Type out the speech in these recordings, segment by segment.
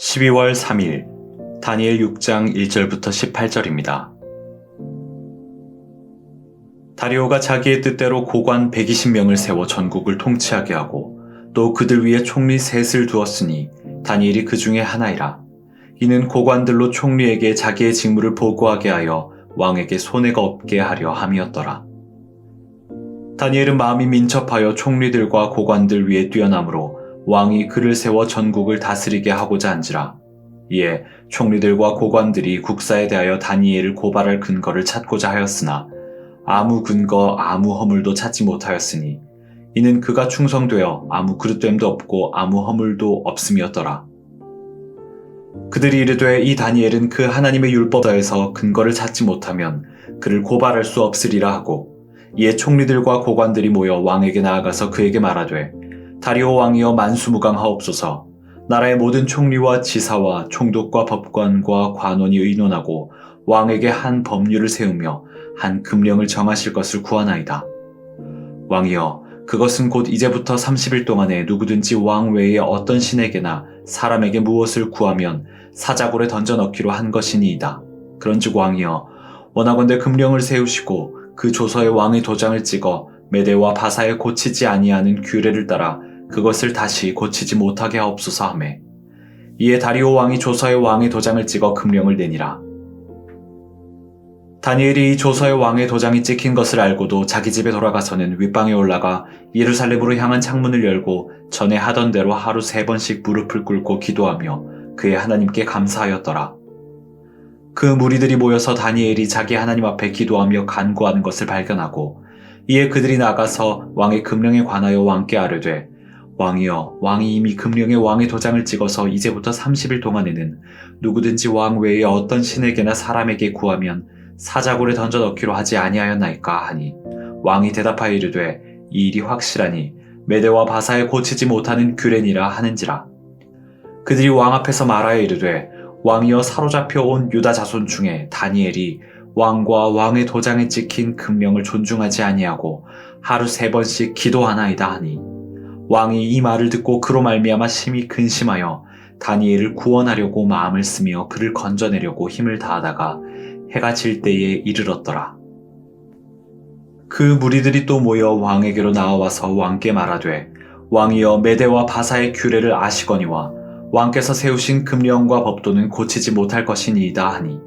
12월 3일 다니엘 6장 1절부터 18절입니다. 다리오가 자기의 뜻대로 고관 120명을 세워 전국을 통치하게 하고 또 그들 위에 총리 셋을 두었으니 다니엘이 그 중에 하나이라. 이는 고관들로 총리에게 자기의 직무를 보고하게 하여 왕에게 손해가 없게 하려 함이었더라. 다니엘은 마음이 민첩하여 총리들과 고관들 위에 뛰어나므로 왕이 그를 세워 전국을 다스리게 하고자 한지라. 이에 총리들과 고관들이 국사에 대하여 다니엘을 고발할 근거를 찾고자 하였으나 아무 근거 아무 허물도 찾지 못하였으니 이는 그가 충성되어 아무 그릇됨도 없고 아무 허물도 없음이었더라. 그들이 이르되 이 다니엘은 그 하나님의 율법에서 근거를 찾지 못하면 그를 고발할 수 없으리라 하고 이에 총리들과 고관들이 모여 왕에게 나아가서 그에게 말하되 다리오 왕이여 만수무강하옵소서 나라의 모든 총리와 지사와 총독과 법관과 관원이 의논하고 왕에게 한 법률을 세우며 한 금령을 정하실 것을 구하나이다. 왕이여 그것은 곧 이제부터 30일 동안에 누구든지 왕 외에 어떤 신에게나 사람에게 무엇을 구하면 사자골에 던져 넣기로 한 것이니이다. 그런즉 왕이여 원하건대 금령을 세우시고 그 조서에 왕의 도장을 찍어 메대와 바사에 고치지 아니하는 규례를 따라 그것을 다시 고치지 못하게 하옵소서 하매 이에 다리오 왕이 조서에 왕의 도장을 찍어 금령을 내니라. 다니엘이 이 조서에 왕의 도장이 찍힌 것을 알고도 자기 집에 돌아가서는 윗방에 올라가 예루살렘으로 향한 창문을 열고 전에 하던 대로 하루 세 번씩 무릎을 꿇고 기도하며 그의 하나님께 감사하였더라. 그 무리들이 모여서 다니엘이 자기 하나님 앞에 기도하며 간구하는 것을 발견하고 이에 그들이 나가서 왕의 금령에 관하여 왕께 아뢰되 왕이여 왕이 이미 금령에 왕의 도장을 찍어서 이제부터 30일 동안에는 누구든지 왕 외에 어떤 신에게나 사람에게 구하면 사자굴에 던져 넣기로 하지 아니하였나이까 하니 왕이 대답하여 이르되 이 일이 확실하니 메대와 바사에 고치지 못하는 규례니라 하는지라. 그들이 왕 앞에서 말하여 이르되 왕이여 사로잡혀 온 유다 자손 중에 다니엘이 왕과 왕의 도장에 찍힌 금령을 존중하지 아니하고 하루 세 번씩 기도하나이다 하니 왕이 이 말을 듣고 그로 말미암아 심히 근심하여 다니엘을 구원하려고 마음을 쓰며 그를 건져내려고 힘을 다하다가 해가 질 때에 이르렀더라. 그 무리들이 또 모여 왕에게로 나와서 왕께 말하되 왕이여 메대와 바사의 규례를 아시거니와 왕께서 세우신 금령과 법도는 고치지 못할 것이니이다 하니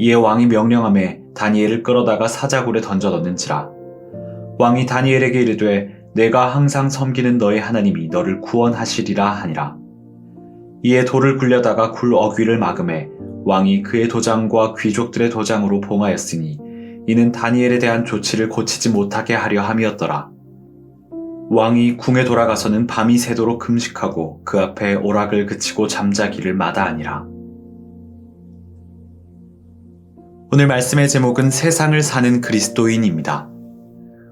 이에 왕이 명령함에 다니엘을 끌어다가 사자굴에 던져 넣는지라 왕이 다니엘에게 이르되 내가 항상 섬기는 너의 하나님이 너를 구원하시리라 하니라 이에 돌을 굴려다가 굴 어귀를 막음에 왕이 그의 도장과 귀족들의 도장으로 봉하였으니 이는 다니엘에 대한 조치를 고치지 못하게 하려 함이었더라. 왕이 궁에 돌아가서는 밤이 새도록 금식하고 그 앞에 오락을 그치고 잠자기를 마다하니라. 오늘 말씀의 제목은 세상을 사는 그리스도인입니다.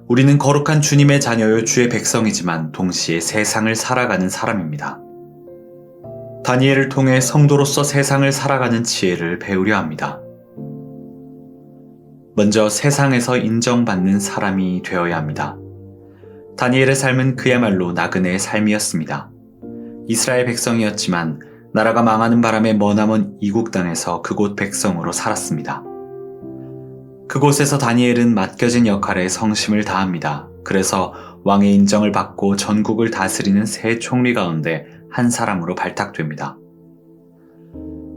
우리는 거룩한 주님의 자녀요 주의 백성이지만 동시에 세상을 살아가는 사람입니다. 다니엘을 통해 성도로서 세상을 살아가는 지혜를 배우려 합니다. 먼저 세상에서 인정받는 사람이 되어야 합니다. 다니엘의 삶은 그야말로 나그네의 삶이었습니다. 이스라엘 백성이었지만 나라가 망하는 바람에 머나먼 이국 땅에서 그곳 백성으로 살았습니다. 그곳에서 다니엘은 맡겨진 역할에 성심을 다합니다. 그래서 왕의 인정을 받고 전국을 다스리는 새 총리 가운데 한 사람으로 발탁됩니다.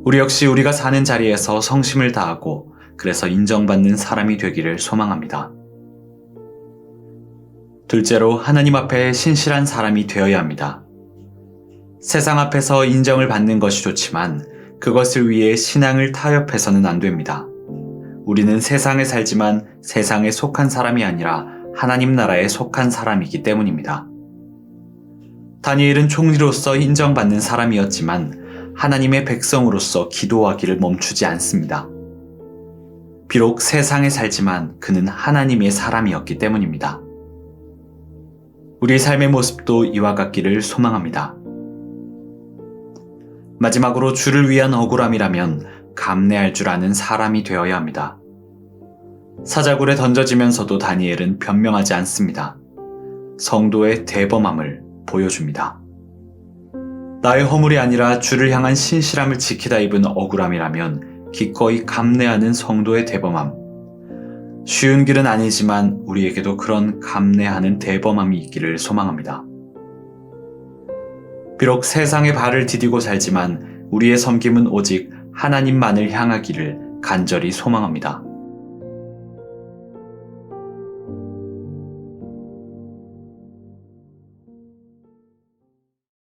우리 역시 우리가 사는 자리에서 성심을 다하고 그래서 인정받는 사람이 되기를 소망합니다. 둘째로 하나님 앞에 신실한 사람이 되어야 합니다. 세상 앞에서 인정을 받는 것이 좋지만 그것을 위해 신앙을 타협해서는 안 됩니다. 우리는 세상에 살지만 세상에 속한 사람이 아니라 하나님 나라에 속한 사람이기 때문입니다. 다니엘은 총리로서 인정받는 사람이었지만 하나님의 백성으로서 기도하기를 멈추지 않습니다. 비록 세상에 살지만 그는 하나님의 사람이었기 때문입니다. 우리의 삶의 모습도 이와 같기를 소망합니다. 마지막으로 주를 위한 억울함이라면 감내할 줄 아는 사람이 되어야 합니다. 사자굴에 던져지면서도 다니엘은 변명하지 않습니다. 성도의 대범함을 보여줍니다. 나의 허물이 아니라 주를 향한 신실함을 지키다 입은 억울함이라면 기꺼이 감내하는 성도의 대범함. 쉬운 길은 아니지만 우리에게도 그런 감내하는 대범함이 있기를 소망합니다. 비록 세상에 발을 디디고 살지만 우리의 섬김은 오직 하나님만을 향하기를 간절히 소망합니다.